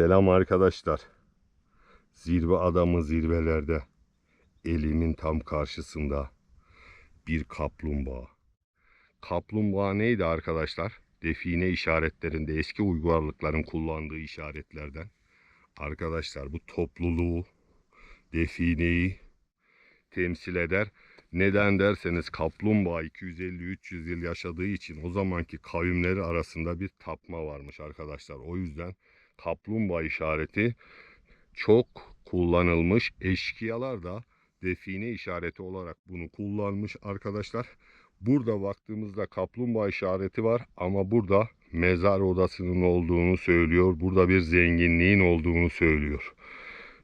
Selam arkadaşlar. Zirve adamı zirvelerde. Elimin tam karşısında bir kaplumbağa. Kaplumbağa neydi arkadaşlar? Define işaretlerinde eski uygarlıkların kullandığı işaretlerden. Arkadaşlar bu topluluğu, defineyi temsil eder. Neden derseniz kaplumbağa 250-300 yıl yaşadığı için o zamanki kavimleri arasında bir tapma varmış arkadaşlar. O yüzden kaplumbağa işareti çok kullanılmış. Eşkıyalar da define işareti olarak bunu kullanmış arkadaşlar. Burada baktığımızda kaplumbağa işareti var ama burada mezar odasının olduğunu söylüyor. Burada bir zenginliğin olduğunu söylüyor.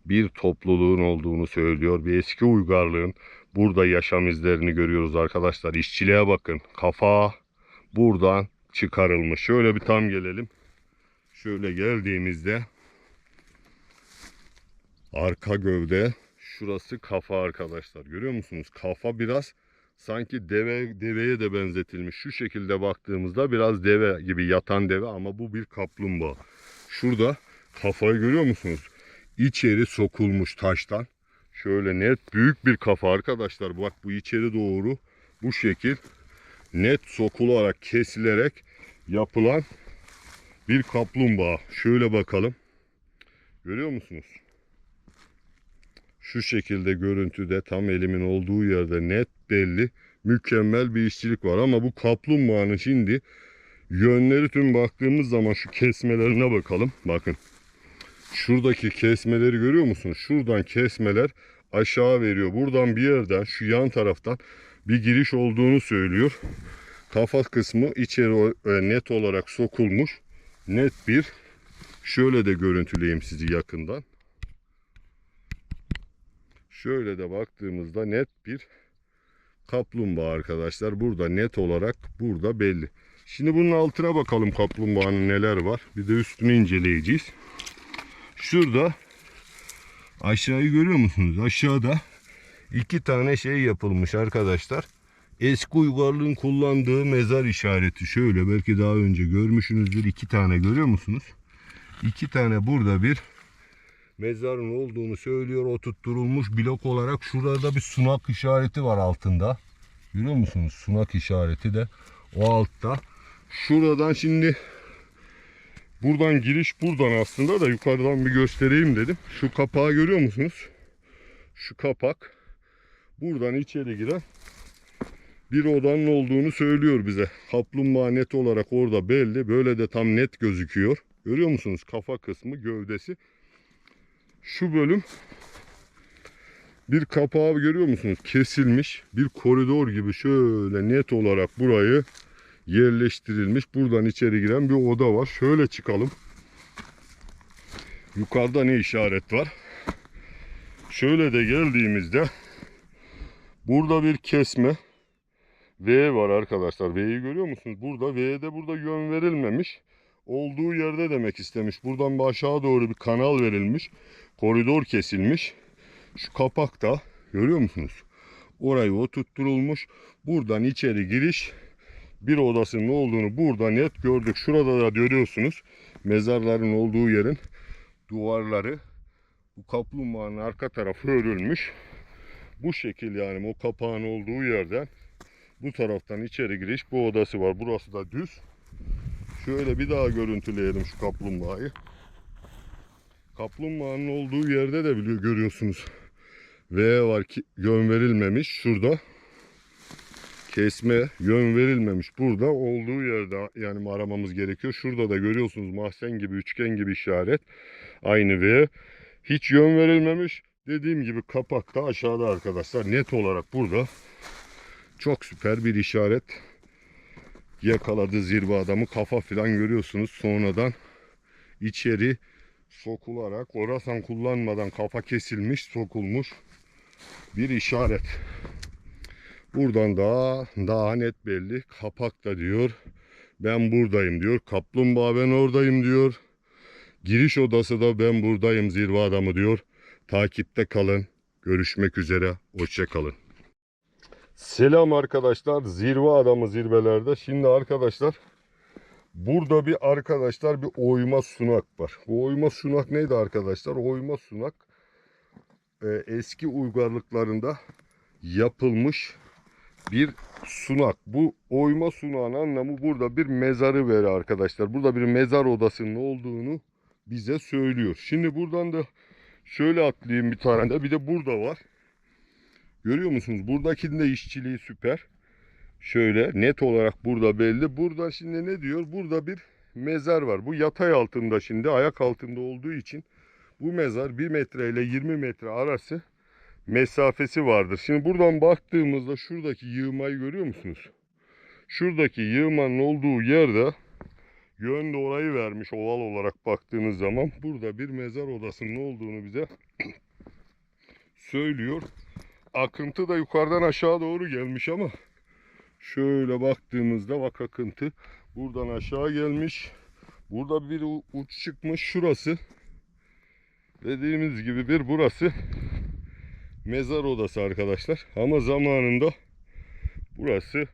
Bir topluluğun olduğunu söylüyor. Bir eski uygarlığın burada yaşam izlerini görüyoruz arkadaşlar. İşçiliğe bakın. Kafa buradan çıkarılmış. Şöyle bir tam gelelim. Şöyle geldiğimizde arka gövde şurası kafa arkadaşlar. Görüyor musunuz? Kafa biraz sanki deve deveye de benzetilmiş. Şu şekilde baktığımızda biraz deve gibi yatan deve ama bu bir kaplumbağa. Şurada kafayı görüyor musunuz? İçeri sokulmuş taştan. Şöyle net büyük bir kafa arkadaşlar. Bak bu içeri doğru bu şekil net sokularak kesilerek yapılan bir kaplumbağa. Şöyle bakalım. Görüyor musunuz? Şu şekilde görüntüde tam elimin olduğu yerde net belli mükemmel bir işçilik var ama bu kaplumbağanın şimdi yönleri tüm baktığımız zaman şu kesmelerine bakalım. Bakın. Şuradaki kesmeleri görüyor musunuz? Şuradan kesmeler aşağı veriyor. Buradan bir yerden şu yan taraftan bir giriş olduğunu söylüyor. Kafa kısmı içeri e, net olarak sokulmuş. Net bir şöyle de görüntüleyeyim sizi yakından. Şöyle de baktığımızda net bir kaplumbağa arkadaşlar. Burada net olarak burada belli. Şimdi bunun altına bakalım kaplumbağanın neler var. Bir de üstünü inceleyeceğiz. Şurada aşağıyı görüyor musunuz? Aşağıda iki tane şey yapılmış arkadaşlar. Eski uygarlığın kullandığı mezar işareti. Şöyle belki daha önce görmüşsünüzdür. iki tane görüyor musunuz? İki tane burada bir mezarın olduğunu söylüyor. Oturtturulmuş blok olarak. Şurada bir sunak işareti var altında. Görüyor musunuz? Sunak işareti de o altta. Şuradan şimdi buradan giriş buradan aslında da yukarıdan bir göstereyim dedim. Şu kapağı görüyor musunuz? Şu kapak buradan içeri giren bir odanın olduğunu söylüyor bize. Kaplumbağa net olarak orada belli. Böyle de tam net gözüküyor. Görüyor musunuz? Kafa kısmı, gövdesi. Şu bölüm bir kapağı görüyor musunuz? Kesilmiş bir koridor gibi şöyle net olarak burayı yerleştirilmiş. Buradan içeri giren bir oda var. Şöyle çıkalım. Yukarıda ne işaret var? Şöyle de geldiğimizde burada bir kesme V var arkadaşlar. V'yi görüyor musunuz? Burada V'ye de burada yön verilmemiş. Olduğu yerde demek istemiş. Buradan bir aşağı doğru bir kanal verilmiş. Koridor kesilmiş. Şu kapak da görüyor musunuz? Orayı oturtturulmuş. Buradan içeri giriş bir odasının olduğunu burada net gördük. Şurada da görüyorsunuz. Mezarların olduğu yerin duvarları bu kaplumbağanın arka tarafı örülmüş. Bu şekil yani o kapağın olduğu yerden bu taraftan içeri giriş bu odası var. Burası da düz. Şöyle bir daha görüntüleyelim şu kaplumbağayı. Kaplumbağanın olduğu yerde de biliyor görüyorsunuz. V var ki yön verilmemiş şurada. Kesme yön verilmemiş burada olduğu yerde yani aramamız gerekiyor. Şurada da görüyorsunuz mahzen gibi üçgen gibi işaret. Aynı V. Hiç yön verilmemiş. Dediğim gibi kapak da aşağıda arkadaşlar. Net olarak burada çok süper bir işaret yakaladı zirve adamı. Kafa falan görüyorsunuz. Sonradan içeri sokularak orasan kullanmadan kafa kesilmiş, sokulmuş bir işaret. Buradan daha daha net belli. Kapak da diyor. Ben buradayım diyor. Kaplumbağa ben oradayım diyor. Giriş odası da ben buradayım zirve adamı diyor. Takipte kalın. Görüşmek üzere. Hoşça kalın. Selam arkadaşlar. Zirve adamı zirvelerde. Şimdi arkadaşlar Burada bir arkadaşlar bir oyma sunak var. Bu oyma sunak neydi arkadaşlar? Oyma sunak e, eski uygarlıklarında yapılmış bir sunak. Bu oyma sunağın anlamı burada bir mezarı veri arkadaşlar. Burada bir mezar odasının olduğunu bize söylüyor. Şimdi buradan da şöyle atlayayım bir tane de. Bir de burada var. Görüyor musunuz? Buradakinin de işçiliği süper. Şöyle net olarak burada belli. Burada şimdi ne diyor? Burada bir mezar var. Bu yatay altında şimdi ayak altında olduğu için bu mezar 1 metre ile 20 metre arası mesafesi vardır. Şimdi buradan baktığımızda şuradaki yığmayı görüyor musunuz? Şuradaki yığmanın olduğu yerde yön de orayı vermiş oval olarak baktığınız zaman burada bir mezar odasının olduğunu bize söylüyor. Akıntı da yukarıdan aşağı doğru gelmiş ama şöyle baktığımızda bak akıntı buradan aşağı gelmiş. Burada bir uç çıkmış şurası. Dediğimiz gibi bir burası mezar odası arkadaşlar. Ama zamanında burası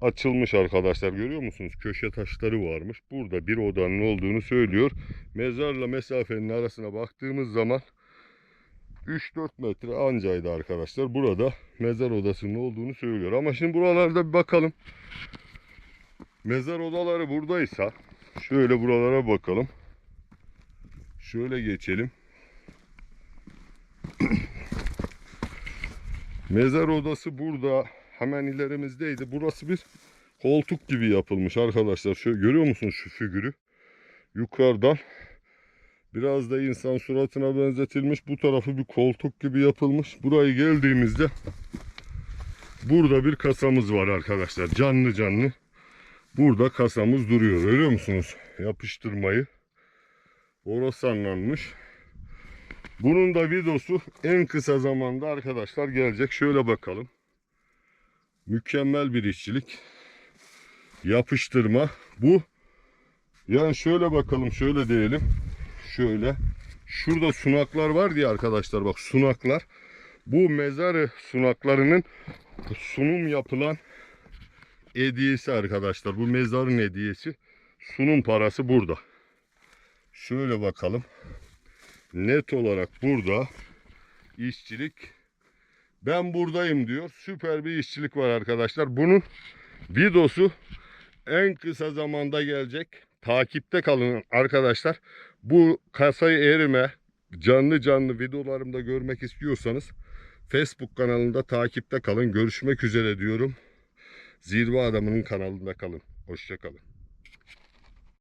açılmış arkadaşlar. Görüyor musunuz? Köşe taşları varmış. Burada bir odanın olduğunu söylüyor. Mezarla mesafenin arasına baktığımız zaman 3-4 metre ancaydı arkadaşlar. Burada mezar odasının olduğunu söylüyor. Ama şimdi buralarda bir bakalım. Mezar odaları buradaysa şöyle buralara bakalım. Şöyle geçelim. Mezar odası burada hemen ilerimizdeydi. Burası bir koltuk gibi yapılmış arkadaşlar. Şöyle görüyor musunuz şu figürü? Yukarıdan biraz da insan suratına benzetilmiş. Bu tarafı bir koltuk gibi yapılmış. Burayı geldiğimizde burada bir kasamız var arkadaşlar. Canlı canlı. Burada kasamız duruyor. Görüyor musunuz? Yapıştırmayı. Orası anlanmış. Bunun da videosu en kısa zamanda arkadaşlar gelecek. Şöyle bakalım. Mükemmel bir işçilik. Yapıştırma. Bu yani şöyle bakalım şöyle diyelim. Şöyle. Şurada sunaklar var diye arkadaşlar bak sunaklar. Bu mezarı sunaklarının sunum yapılan hediyesi arkadaşlar. Bu mezarın hediyesi. Sunum parası burada. Şöyle bakalım net olarak burada işçilik ben buradayım diyor. Süper bir işçilik var arkadaşlar. Bunun videosu en kısa zamanda gelecek. Takipte kalın arkadaşlar. Bu kasayı erime canlı canlı videolarımda görmek istiyorsanız Facebook kanalında takipte kalın. Görüşmek üzere diyorum. Zirve Adamı'nın kanalında kalın. Hoşçakalın.